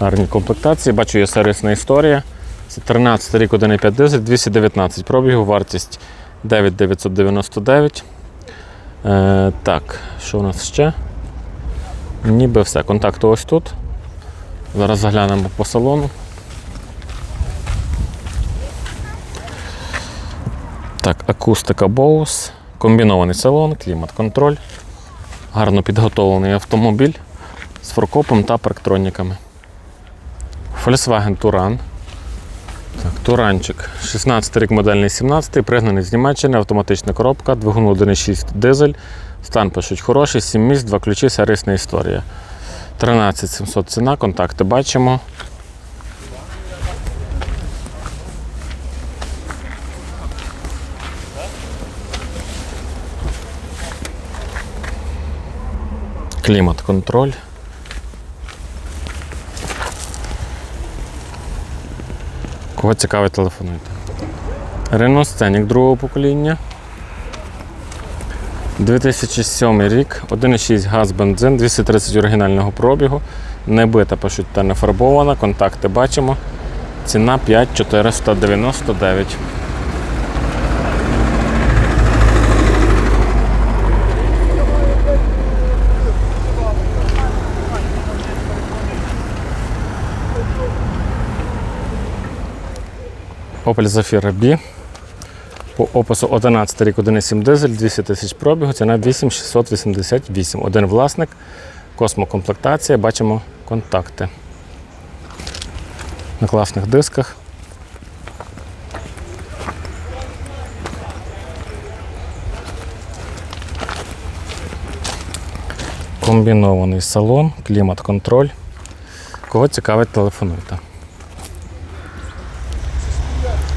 Гарні комплектації. Бачу, є сервісна історія. Це 13 рік 1,5 дизель, 219 пробігів, вартість 9999. Е, так, що у нас ще? Ніби все. Контакти ось тут. Зараз заглянемо по салону. Так, акустика Bose, комбінований салон, клімат-контроль, гарно підготовлений автомобіль з форкопом та парктроніками. Volkswagen Touran. Так, Туранчик. 16 рік модельний 17 пригнаний з Німеччини, автоматична коробка, двигун 1.6 дизель. Стан пишуть хороший, 7 місць, 2 ключі, сервісна історія. 13 700 ціна, контакти бачимо. Клімат-контроль. Кого цікавить, телефонуйте. Рено Сценік другого покоління. 2007 рік, 1,6 газ бензин, 230 оригінального пробігу. Не бита, та не фарбована. Контакти бачимо. Ціна 5499. Opel Zafira B. По опису 11 рік 1,7 дизель, 200 тисяч пробігу, ціна 8688. Один власник, космокомплектація, бачимо контакти. На класних дисках. Комбінований салон, клімат-контроль. Кого цікавить, телефонуйте.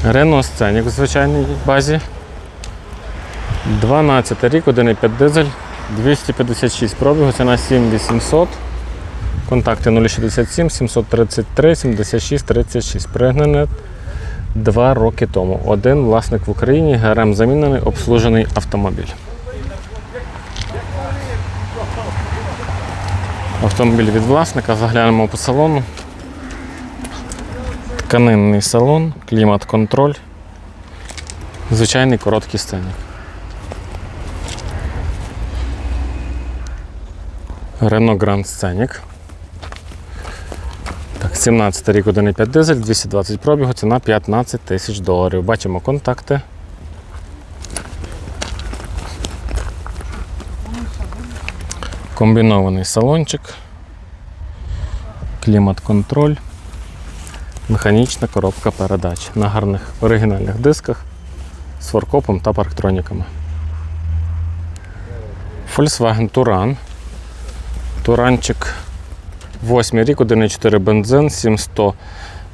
Renault Scenic в звичайній базі. 12 рік, 1,5 дизель, 256 пробігу, ціна 7800. Контакти 067 733 76 36. Пригнане 2 роки тому. Один власник в Україні, ГРМ замінений, обслужений автомобіль. Автомобіль від власника, заглянемо по салону. Тканинний салон, клімат-контроль, звичайний короткий сценік. Renault Grand Scenic. Так, 17 рік 1,5 дизель, 220 пробігу, ціна 15 тисяч доларів. Бачимо контакти. Комбінований салончик, клімат-контроль. Механічна коробка передач на гарних оригінальних дисках з форкопом та парктроніками. Volkswagen Touran. Туранчик 8 рік, 1,4 бензин, 700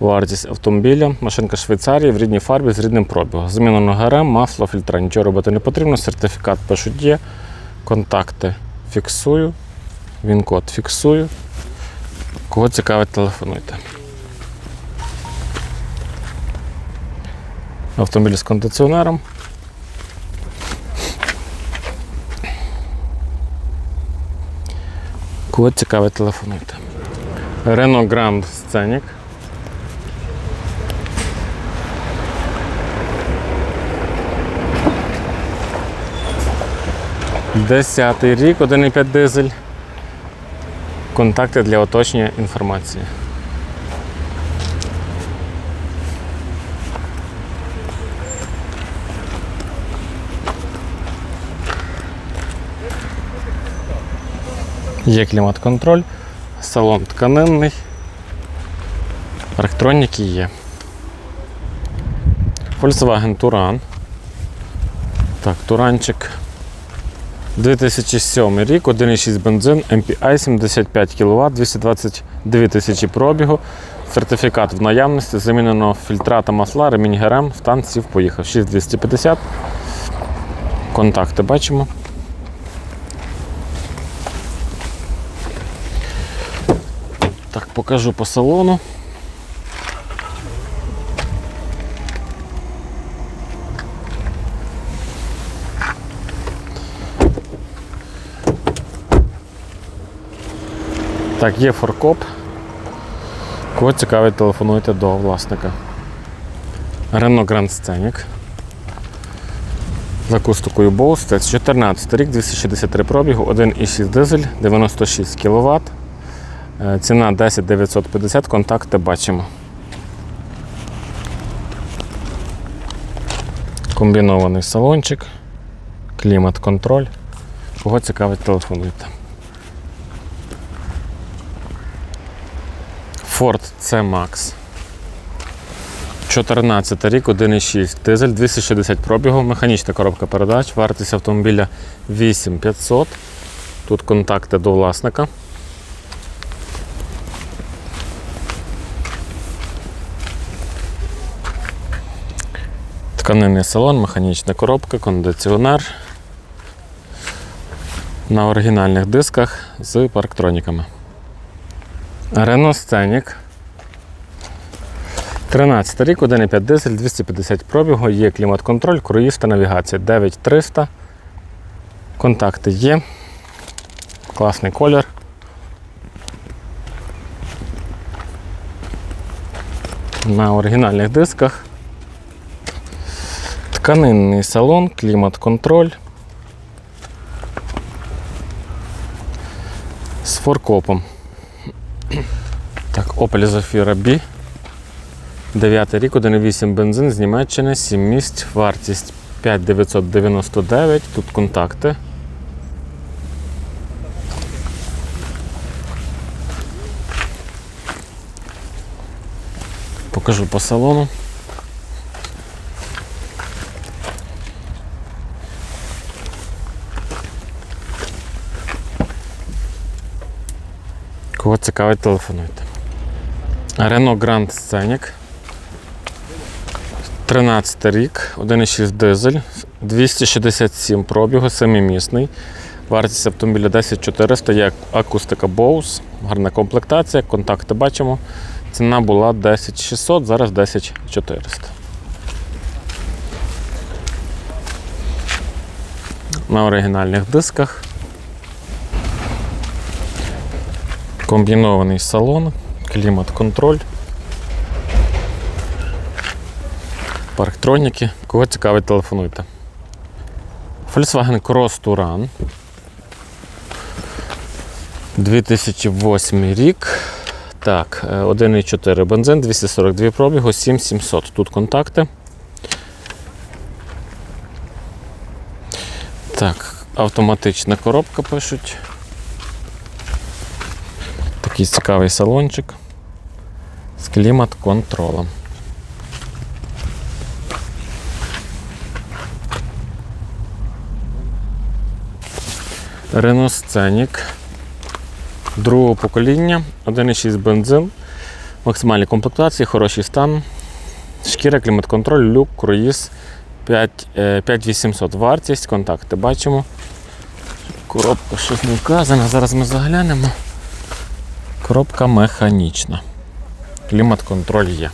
вартість автомобіля. Машинка Швейцарії в рідній фарбі з рідним пробігом. Замінено ГРМ, масло, фільтра. Нічого робити не потрібно. Сертифікат пишуть є. Контакти фіксую. Він код фіксую. Кого цікавить, телефонуйте. Автомобіль з кондиціонером. Кого цікавить, телефонуйте. Renault Grand Scenic. Десятий рік, 1,5 дизель. Контакти для уточнення інформації. Є клімат-контроль, салон тканинний, електроніки є. Volkswagen Туран. Так, Туранчик. 2007 рік, 1,6 бензин, MPI 75 кВт, 222 тисячі пробігу. Сертифікат в наявності, замінено фільтра масла, ремінь ГРМ, стан сів, поїхав. 6250. Контакти бачимо. Покажу по салону. Так, є форкоп. Кого цікавить, телефонуйте до власника. Renault Grand Scenic. З акустикою Bose. 14 рік, 263 пробігу, 1,6 дизель, 96 кВт. Е, Ціна 10 950, контакти бачимо. Комбінований салончик, клімат-контроль. Кого цікавить, телефонуйте. Ford C-Max. 14 рік, 1,6 дизель, 260 пробігу, механічна коробка передач, вартість автомобіля 8500. Тут контакти до власника. Тканинний салон, механічна коробка, кондиціонер. На оригінальних дисках з парктроніками. Renault Scenic. 13 рік, 1,5 дизель, 250 пробігу, є клімат-контроль, круїз та навігація 9300. Контакти є. Класний колір. На оригінальних дисках. Тканинний салон, клімат-контроль. З форкопом. Так, Opel Zafira B. 9 рік, 1,8 бензин з Німеччини, 7 місць, вартість 5999, тут контакти. Покажу по салону. Кого цікавить, телефонуйте. Renault Grand Scenic. 13 рік, 1,6 дизель, 267 пробігу, семимісний. Вартість автомобіля 10400, є акустика Bose, гарна комплектація, контакти бачимо. Ціна була 10600, зараз 10400. На оригінальних дисках. Комбінований салон, клімат-контроль. Парктроніки. Кого цікавить, телефонуйте. Volkswagen Cross Touran. 2008 рік. Так, е, 1,4 бензин, 242 пробігу, 7700. Тут контакти. Так, автоматична коробка пишуть. Такий цікавий салончик з клімат-контролем. Renault Scenic другого покоління, 1,6 бензин, максимальні комплектації, хороший стан, шкіра, клімат-контроль, люк, круїз 5, е, 5800 вартість, контакти бачимо. Коробка щось не вказана, зараз ми заглянемо. Коробка механічна. Клімат-контроль є.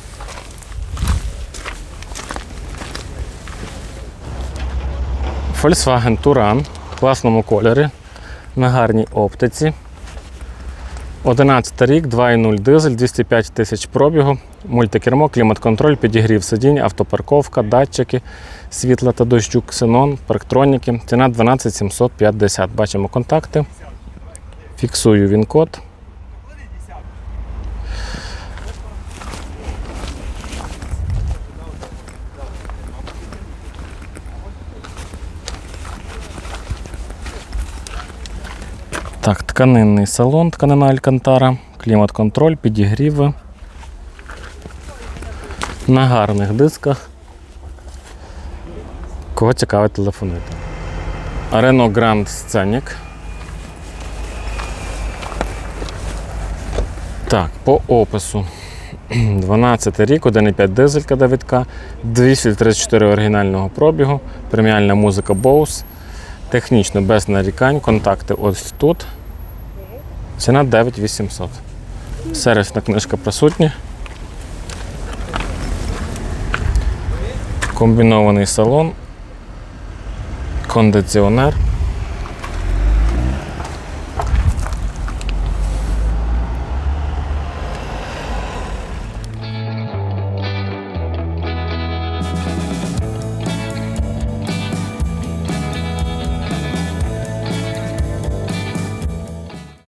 Volkswagen Touran в класному кольорі, на гарній оптиці. 11 рік, 2,0 дизель, 205 тисяч пробігу, мультикермо, клімат-контроль, підігрів сидінь, автопарковка, датчики, світла та дощу, ксенон, парктроніки. Ціна 12 750. Бачимо контакти. Фіксую він код. Так, тканинний салон, тканина Алькантара, клімат-контроль, підігріви. На гарних дисках. Кого цікавить телефонуйте. Renault Grand Scenic. Так, по опису. 12 рік, 1,5 дизелька Давидка, 234 оригінального пробігу, преміальна музика Bose, технічно без нарікань, контакти ось тут. Ціна 9800. Сервісна книжка присутня. Комбінований салон, кондиціонер.